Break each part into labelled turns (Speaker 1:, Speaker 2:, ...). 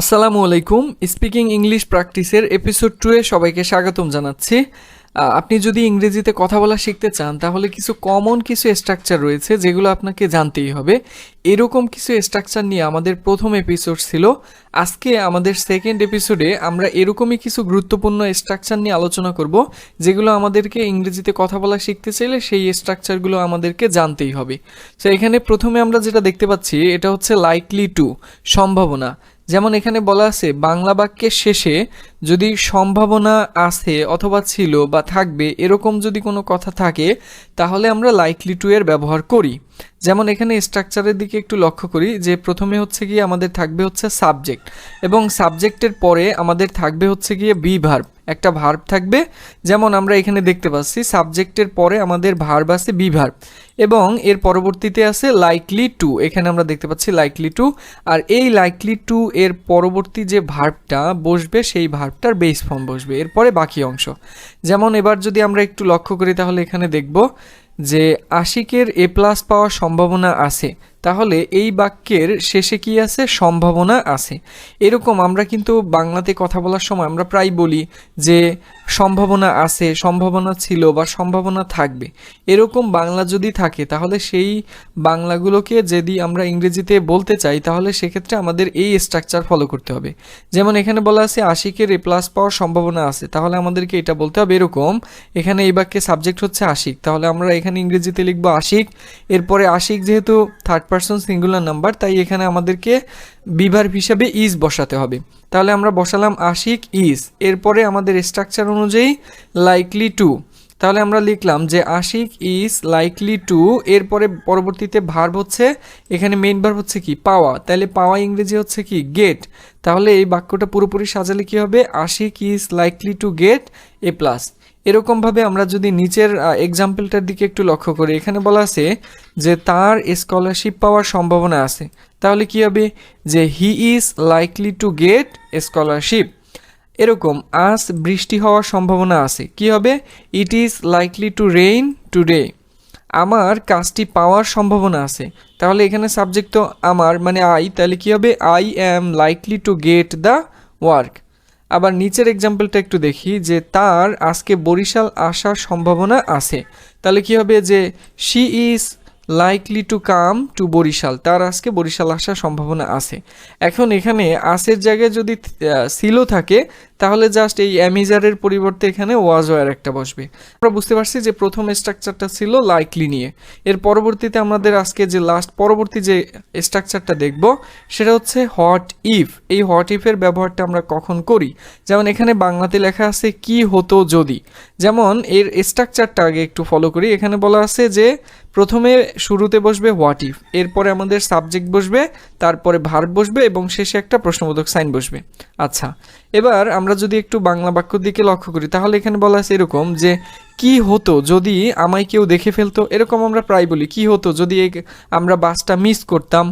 Speaker 1: আসসালামু আলাইকুম। Speaking English প্র্যাকটিসের এপিসোড টু এ সবাইকে স্বাগতম জানাচ্ছি। আপনি যদি ইংরেজিতে কথা বলা শিখতে চান, তাহলে কিছু কমন কিছু স্ট্রাকচার রয়েছে যেগুলো আপনাকে জানতেই হবে। এরকম কিছু স্ট্রাকচার নিয়ে আমাদের প্রথম এপিসোড ছিল। আজকে আমাদের সেকেন্ড এপিসোডে আমরা এরকমই কিছু গুরুত্বপূর্ণ স্ট্রাকচার নিয়ে আলোচনা করব, যেগুলো আমাদেরকে ইংরেজিতে কথা বলা শিখতে চাইলে সেই স্ট্রাকচারগুলো আমাদেরকে জানতেই হবে। তো এখানে প্রথমে আমরা যেটা দেখতে পাচ্ছি, এটা হচ্ছে লাইকলি টু সম্ভাবনা। যেমন এখানে বলা আছে, বাংলা বাক্যের শেষে যদি সম্ভাবনা আছে অথবা ছিল বা থাকবে, এরকম যদি কোনো কথা থাকে, তাহলে আমরা লাইকলি টু এর ব্যবহার করি। যেমন এখানে স্ট্রাকচারের দিকে একটু লক্ষ্য করি যে প্রথমে হচ্ছে গিয়ে আমাদের থাকবে হচ্ছে সাবজেক্ট এবং সাবজেক্টের পরে আমাদের থাকবে হচ্ছে গিয়ে বি ভার্ব একটা ভার্ব থাকবে। যেমন আমরা এখানে দেখতে পাচ্ছি সাবজেক্টের পরে আমাদের ভার্ব আছে বি ভার্ব এবং এর পরবর্তীতে আছে লাইকলি টু এখানে আমরা দেখতে পাচ্ছি লাইকলি টু আর এই লাইকলি টু এর পরবর্তী যে ভার্বটা বসবে, সেই ভার্বটার বেস ফর্ম বসবে, এরপরে বাকি অংশ। যেমন এবার যদি আমরা একটু লক্ষ্য করি, তাহলে এখানে দেখব যে আশিকের এ প্লাস পাওয়ার সম্ভাবনা আছে। তাহলে এই বাক্যের শেষে কি আছে? সম্ভাবনা আছে। এরকম আমরা কিন্তু বাংলাতে কথা বলার সময় আমরা প্রায় বলি যে সম্ভাবনা আছে, সম্ভাবনা ছিল বা সম্ভাবনা থাকবে। এরকম বাংলা যদি থাকে, তাহলে সেই বাংলাগুলোকে যদি আমরা ইংরেজিতে বলতে চাই, তাহলে সেক্ষেত্রে আমাদের এই স্ট্রাকচার ফলো করতে হবে। যেমন এখানে বলা আছে আশিকের এ প্লাস পাওয়ার সম্ভাবনা আছে। তাহলে আমাদেরকে এটা বলতে হবে এরকম, এখানে এই বাক্যে সাবজেক্ট হচ্ছে আশিক। তাহলে আমরা এখানে ইংরেজিতে লিখব আশিক। এরপরে আশিক যেহেতু থার্ড পার্সন সিঙ্গুলার নাম্বার তাই এখানে আমাদেরকে বিভার হিসাবে ইজ বসাতে হবে। তাহলে আমরা বসালাম আশিক ইজ এরপরে আমাদের স্ট্রাকচার অনুযায়ী লাইকলি টু তাহলে আমরা লিখলাম যে আশিক ইজ লাইকলি টু এরপরে পরবর্তীতে ভার্ব হচ্ছে, এখানে মেইন ভার্ব হচ্ছে কি? পাওয়া। তাহলে পাওয়া ইংরেজি হচ্ছে কি? গেট তাহলে এই বাক্যটা পুরোপুরি সাজালে কি হবে? Ashik is likely to get A plus এরকমভাবে আমরা যদি নিচের এক্সাম্পলটার দিকে একটু লক্ষ্য করি, এখানে বলা আছে যে তার স্কলারশিপ পাওয়ার সম্ভাবনা আছে। তাহলে কি হবে? যে he is likely to get scholarship এরকম আজ বৃষ্টি হওয়ার সম্ভাবনা আছে। কি হবে? It is likely to rain today আমার কাজটি পাওয়ার সম্ভাবনা আছে। তাহলে এখানে সাবজেক্ট তো আমার মানে আই তাহলে কি হবে? I am likely to get the work আবার নিচের এক্সাম্পলটা একটু দেখি, যে তার আজকে বরিশাল আসার সম্ভাবনা আছে। তাহলে কি হবে? যে she is likely to come to Barisal. তার আজকে বরিশাল আসার সম্ভাবনা আছে। এখন এখানে আসের জায়গায় যদি সিলো থাকে তাহলে জাস্ট এই অ্যামিজারের পরিবর্তে এখানে ওয়াজ ওয়ার একটা বসবে। আমরা বুঝতে পারছি যে প্রথম স্ট্রাকচারটা ছিল লাইকলি নিয়ে। এর পরবর্তীতে আমাদের আজকে যে লাস্ট পরবর্তী যে স্ট্রাকচারটা দেখব, সেটা হচ্ছে হট ইফ এই হট ইফের ব্যবহারটা আমরা কখন করি? যেমন এখানে বাংলাতে লেখা আছে, কি হতো যদি? যেমন এর স্ট্রাকচারটা আগে একটু ফলো করি। এখানে বলা আছে যে, প্রথমে শুরুতে বসবে হোয়াট ইফ এরপরে আমাদের সাবজেক্ট বসবে তারপরে ভার্ব বসবে এবং শেষে একটা প্রশ্নবোধক সাইন বসবে। আচ্ছা এবার আমরা যদি একটু বাংলা বাক্যর দিকে লক্ষ্য করি, তাহলে এখানে বলা আছে এরকম যে কি হতো যদি আমায় কেউ দেখে ফেলতো? এরকম আমরা প্রায় বলি, কি হতো যদি আমরা বাসটা মিস করতাম?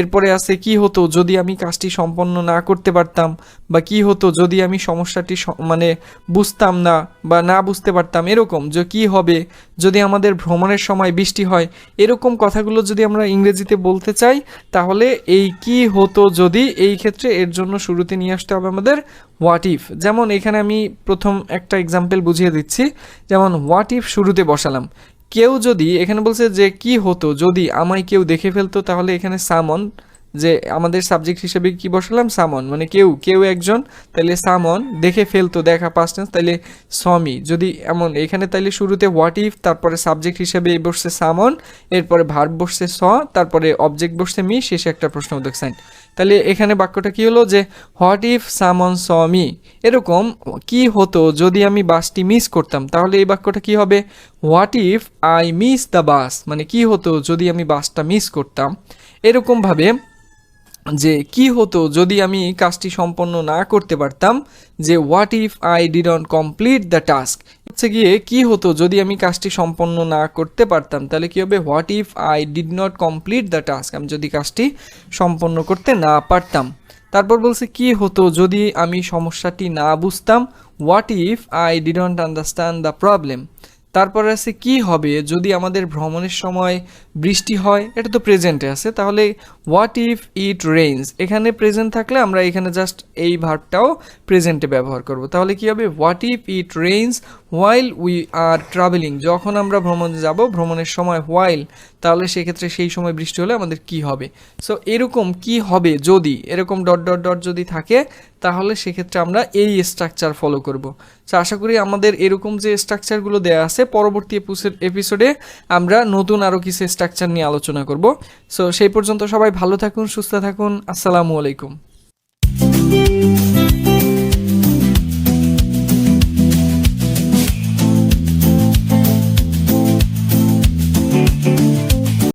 Speaker 1: এরপরে আছে, কি হতো যদি আমি কাজটি সম্পন্ন না করতে পারতাম? বা কি হতো যদি আমি সমস্যাটি মানে বুঝতাম না বা না বুঝতে পারতাম? এরকম, যে কি হবে যদি আমাদের ভ্রমণের সময় বৃষ্টি হয়? এরকম কথাগুলো যদি আমরা ইংরেজিতে বলতে চাই, তাহলে এই কি হতো যদি এই ক্ষেত্রে এর জন্য শুরুতে নিয়ে আসতে হবে আমাদের হোয়াট ইফ যেমন এখানে আমি প্রথম একটা এক্সাম্পল বুঝিয়ে দিচ্ছি। যেমন হোয়াট ইফ শুরুতে বসালাম। কেউ যদি, এখানে বলছে যে, কি হতো যদি আমায় কেউ দেখে ফেলতো, তাহলে এখানে সামন, যে আমাদের সাবজেক্ট হিসেবে কি বসালাম? সামন। মানে কেউ কেউ একজন তাহলে সামন, দেখে ফেলতো, দেখা পাস্ট টেন্স তাহলে সমি যদি এমন, এখানে তাহলে শুরুতে হোয়াট ইফ তারপরে সাবজেক্ট হিসেবে বসছে সামন, এরপরে ভার্ব বসছে স, তারপরে অবজেক্ট বসছে মি, শেষে একটা প্রশ্নবোধক সাইন তাহলে এখানে বাক্যটা কি হলো যে হোয়াট ইফ সামন স মি এরকম কি হতো যদি আমি বাসটি মিস করতাম? তাহলে এই বাক্যটা কি হবে? What if I miss the bus মানে কি হতো যদি আমি বাসটা মিস করতাম? এরকমভাবে যে কি হতো যদি আমি কাজটি সম্পন্ন না করতে পারতাম, যে what if I didn't complete the task হচ্ছে গিয়ে কি হতো যদি আমি কাজটি সম্পন্ন না করতে পারতাম, তাহলে কি হবে? What if I did not complete the task আমি যদি কাজটি সম্পন্ন করতে না পারতাম। তারপর বলছে কি হতো যদি আমি সমস্যাটি না বুঝতাম? What if I didn't understand the problem তারপরে আছে কি হবে যদি আমাদের ভ্রমণের সময় বৃষ্টি হয়? এটা তো প্রেজেন্টে আছে। তাহলে হোয়াট ইফ ইট রেইনস এখানে প্রেজেন্ট থাকলে আমরা এখানে জাস্ট এই ভার্বটাও প্রেজেন্টে ব্যবহার করব। তাহলে কি হবে? What if it rains while we are travelling যখন আমরা ভ্রমণে যাব, ভ্রমণের সময় হোয়াইল তাহলে সেক্ষেত্রে সেই সময় বৃষ্টি হলে আমাদের কি হবে? সো এরকম কি হবে যদি, এরকম ডট ডট ডট যদি থাকে, তাহলে সেক্ষেত্রে আমরা এই স্ট্রাকচার ফলো করব। সো আশা করি আমাদের এরকম যে স্ট্রাকচারগুলো দেওয়া আছে, পরবর্তী এপিসোডে আমরা নতুন আরও কিছু স্ট্রাকচার নিয়ে আলোচনা করব। সো সেই পর্যন্ত সবাই ভালো থাকুন, সুস্থ থাকুন, আসসালামু আলাইকুম।